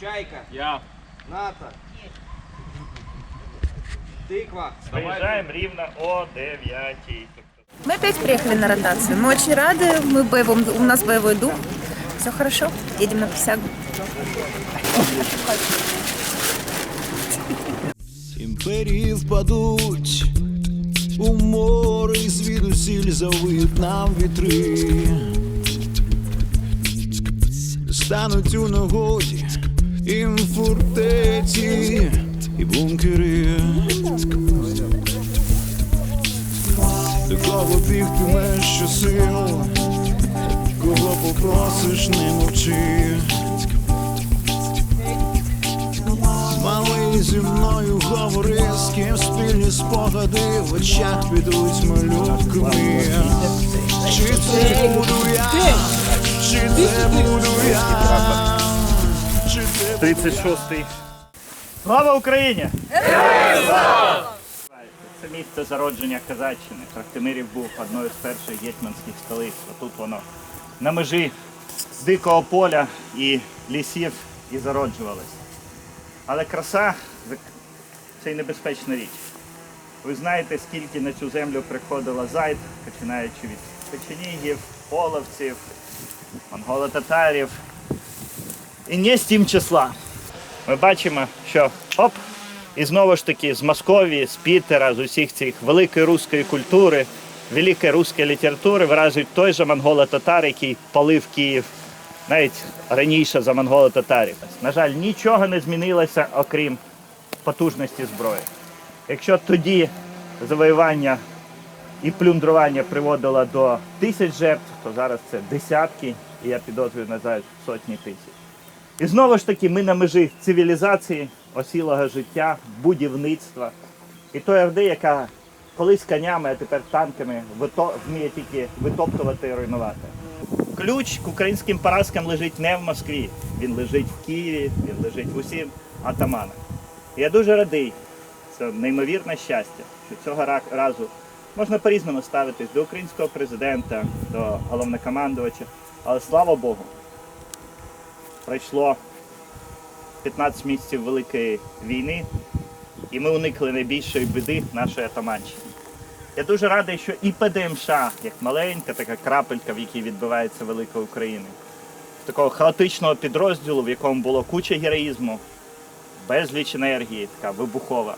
Чайка. Я. Ната. Тыква. Приезжаем рівно о 9. Мы опять приехали на ротацию. Мы очень рады, мы в боевом, у нас боевой дух. Все хорошо, едем на присягу. Імперії впадуть у море, і звідусіль завиють нам вітри. Стануть у нагоді їм фортеці і бункери. До кого бігтимеш щосил, кого попросиш, не мовчи. Малий зі мною говори, з ким спільні спогади в очах підуть малюками. Чи це буду я, чи це буду я, 36-й. Слава Україні! Це місце зародження Казаччини. Трахтимирів був одною з перших гетьманських столиць. Тут воно на межі дикого поля і лісів і зароджувалось. Але краса це й небезпечна річ. Ви знаєте, скільки на цю землю приходило зайд, починаючи від печенігів, половців, монголо-татарів. І не з тим числа. Ми бачимо, що оп, і знову ж таки з Московії, з Пітера, з усіх цих великої руської культури, великої руської літератури виразують той же монголо-татар, який палив Київ навіть раніше за монголо-татарів. На жаль, нічого не змінилося, окрім потужності зброї. Якщо тоді завоювання і плюндрування приводило до тисяч жертв, то зараз це десятки, і я підозрюю назад сотні тисяч. І знову ж таки, ми на межі цивілізації, осілого життя, будівництва. І той Орди, яка колись конями, а тепер танками вміє тільки витоптувати і руйнувати. Ключ к українським поразкам лежить не в Москві, він лежить в Києві, він лежить в усім атаманах. Я дуже радий, це неймовірне щастя, що цього разу можна по-різному ставитись до українського президента, до головнокомандувача, але слава Богу, пройшло 15 місяців Великої війни, і ми уникли найбільшої біди нашої атаманщини. Я дуже радий, що і ПДМШ, як маленька така крапелька, в якій відбувається велика Україна, такого хаотичного підрозділу, в якому було куча героїзму, безліч енергії, така вибухова.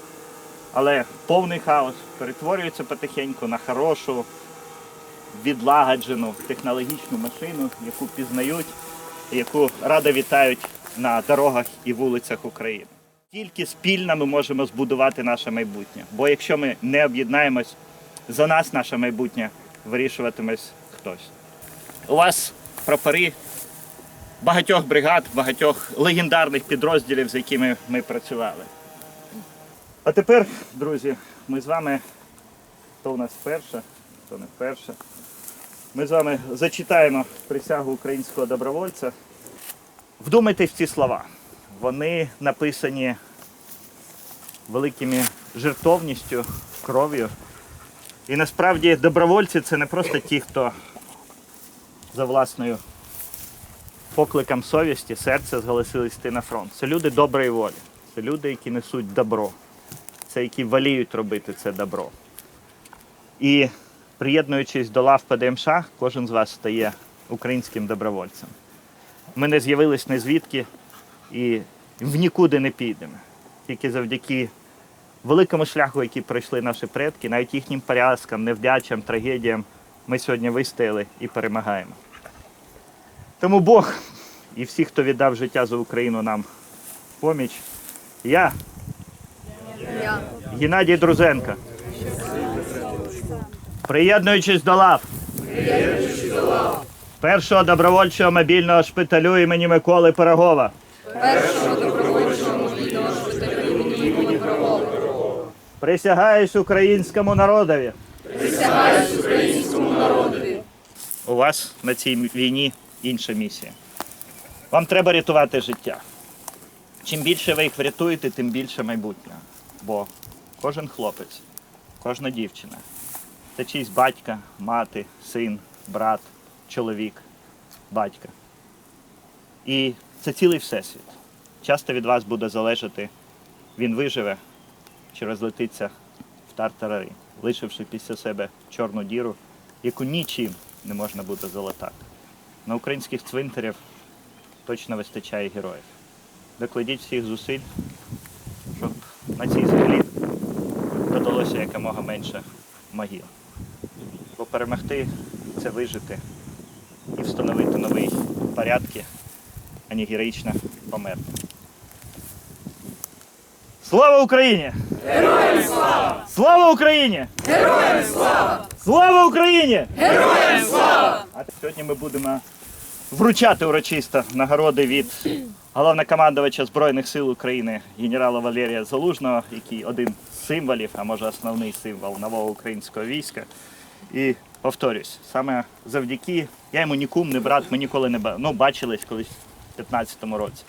Але повний хаос перетворюється потихеньку на хорошу, відлагоджену технологічну машину, яку пізнають яку радо вітають на дорогах і вулицях України. Тільки спільно ми можемо збудувати наше майбутнє. Бо якщо ми не об'єднаємось, за нас наше майбутнє вирішуватимесь хтось. У вас прапори багатьох бригад, багатьох легендарних підрозділів, з якими ми працювали. А тепер, друзі, ми з вами, хто у нас вперше, хто не вперше, ми з вами зачитаємо присягу українського добровольця. Вдумайтесь в ці слова. Вони написані великими жертовністю, кров'ю. І насправді добровольці це не просто ті, хто за власною покликом совісті, серця зголосились йти на фронт. Це люди доброї волі. Це люди, які несуть добро. Це які воліють робити це добро. І приєднуючись до лав ПДМШ, кожен з вас стає українським добровольцем. Ми не з'явились не звідки і в нікуди не підемо. Тільки завдяки великому шляху, який пройшли наші предки, навіть їхнім порязкам, невдячам, трагедіям, ми сьогодні вистояли і перемагаємо. Тому Бог і всі, хто віддав життя за Україну нам поміч. Я, Геннадій Друзенко. Приєднуючись до лав. Першого добровольчого мобільного шпиталю імені Миколи Пирогова. Присягаюсь українському народові. Присягаюсь українському народові. У вас на цій війні інша місія. Вам треба рятувати життя. Чим більше ви їх врятуєте, тим більше майбутнє. Бо кожен хлопець, кожна дівчина це чийсь батька, мати, син, брат, чоловік, батька. І це цілий всесвіт. часто від вас буде залежати, він виживе чи розлетиться в тартарари, лишивши після себе чорну діру, яку нічим не можна буде залатати. На українських цвинтарів точно вистачає героїв. Докладіть всіх зусиль, щоб на цій землі додалося якомога менше могил. Перемогти це вижити і встановити нові порядки, а не героїчно померти. Слава Україні! Героям слава! Слава Україні! Героям слава! Слава Україні! Героям слава! А сьогодні ми будемо вручати урочисто нагороди від головнокомандувача Збройних сил України генерала Валерія Залужного, який один з символів, а може основний символ нового українського війська. І повторюсь, саме завдяки, я йому ні кум, ні брат, ми ніколи не ну, бачились колись в 15-му році.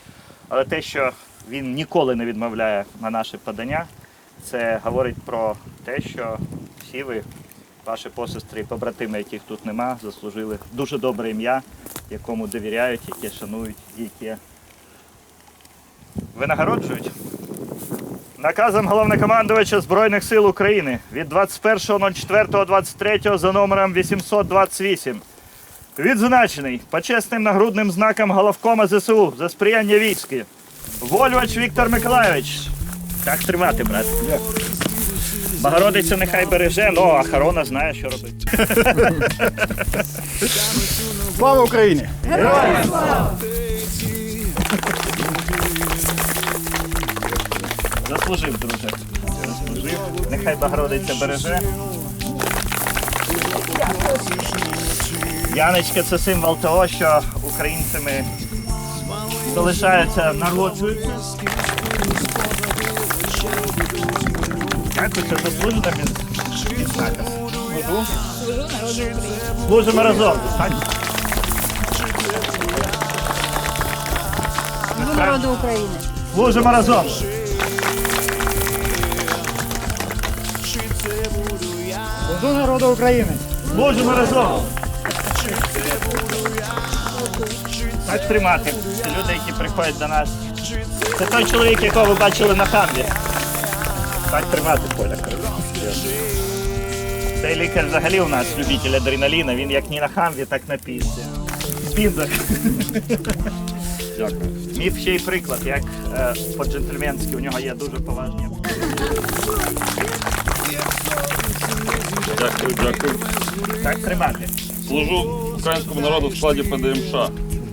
Але те, що він ніколи не відмовляє на наше подання, це говорить про те, що всі ви, ваші посестри і побратими, яких тут нема, заслужили дуже добре ім'я, якому довіряють, яке шанують яке винагороджують. Наказом головнокомандувача Збройних сил України від 21.04.23 за номером 828 відзначений почесним нагрудним знаком головкома ЗСУ за сприяння військи. Вольвач Віктор Миколайович. Так тримати, брат. Богородиця нехай береже, ну а охорона знає, що робити. Слава Україні! Заслужив, друже. Заслужив. Нехай Богородиця береже. Яночка це символ того, що українцями залишаються, народжуються. Дякую, це заслужено від відзнака. Служимо разом. Так? народу України. Служимо разом. Служу народу України! Служимо разом. Так тримати. Це люди, які приходять до нас. Це той чоловік, якого ви бачили на хамбі. Так тримати поля. Цей лікар взагалі у нас любитель адреналіна, він як ні на хамві, так на пісці. Спінзак. Дякую. Міг ще й приклад, як е, по-джентльменськи у нього є дуже поважні. Дякую, дякую. Так тримати. Служу українському народу в складі ПДМШ.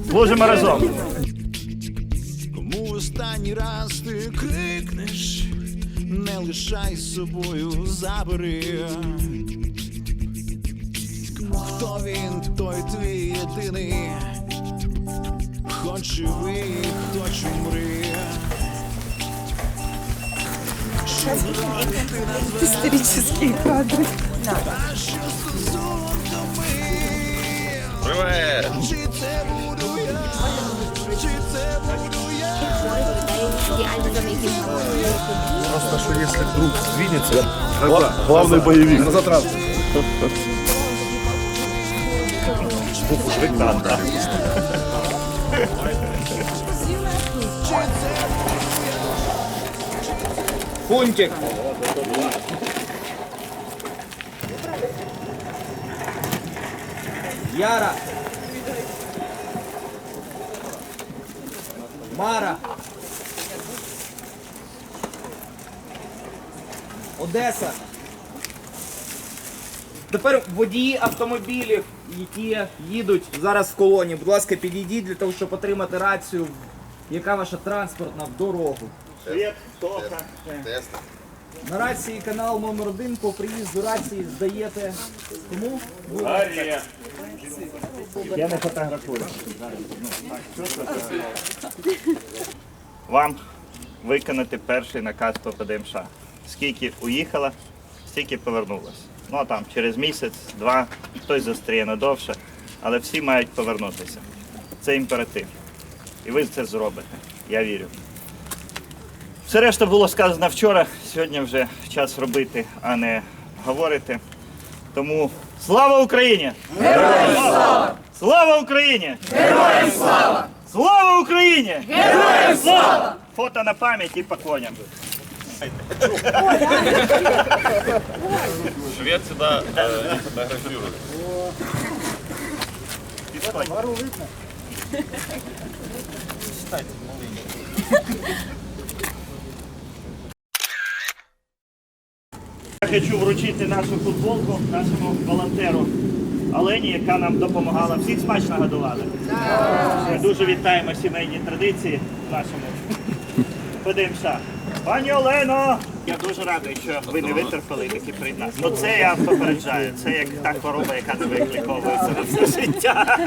Служимо разом. Кому останній раз ти крикнеш, не лишай з собою забери. Хто він, той твій єдиний, хоч живий, хто чи мри. Исторические кадры. Привет! Чи це буду я, чи це буду я? Просто что если вдруг сдвинется, главный боевик. Назад раз. Фунтик. Яра. Мара. Одеса. Тепер водії автомобілів, які їдуть зараз в колоні. Будь ласка, підійдіть для того, щоб отримати рацію, яка ваша транспортна в дорогу. Тока. На рації канал номер один по приїзду рації здаєте кому? Я не фотографую. Вам виконати перший наказ по ПДМШ. Скільки уїхало, стільки повернулося. Ну а там через місяць, два, хтось застріє надовше, але всі мають повернутися. Це імператив. І ви це зробите. Я вірю. Все решта було сказано вчора, сьогодні вже час робити, а не говорити. Тому слава Україні! Слава Україні! Героям слава! Слава Україні! Героям слава! Фото на пам'ять і поклоням. Швед сюда э, не фотографирует. Підходь. Хочу вручити нашу футболку нашому волонтеру Олені, яка нам допомагала. Всіх смачно годували. Ми дуже вітаємо сімейні традиції в нашому ПДМШ. Пані Олено! Я дуже радий, що ви не витерпали такі перед нас. Ну це я попереджаю. Це як та хвороба, яка не викликовується на все життя.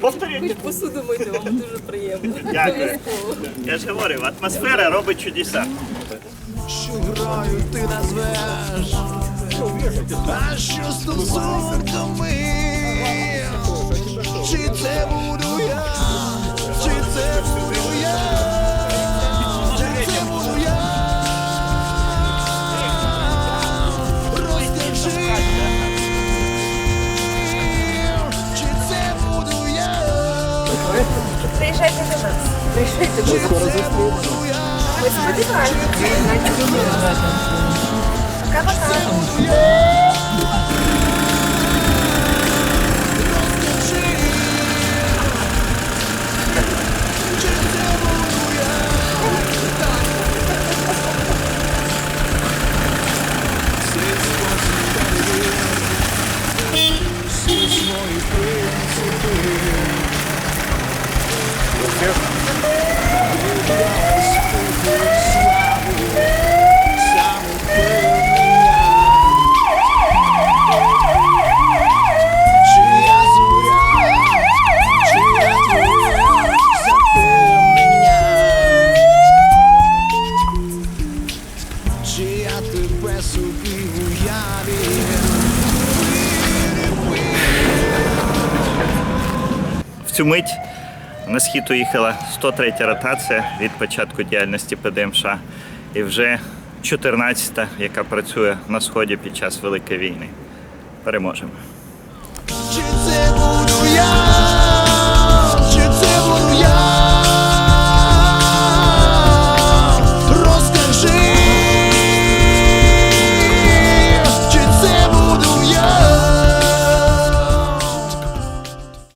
Повторюйте. Посуду мити вам дуже приємно. Дякую. Я ж говорив, атмосфера робить чудеса. що грою ти назвеш, а що стосунками, чи це буду Приезжайте до нас. чи це цю мить на схід уїхала 103 ротація від початку діяльності ПДМШ і вже 14-та, яка працює на сході під час Великої війни. Переможемо.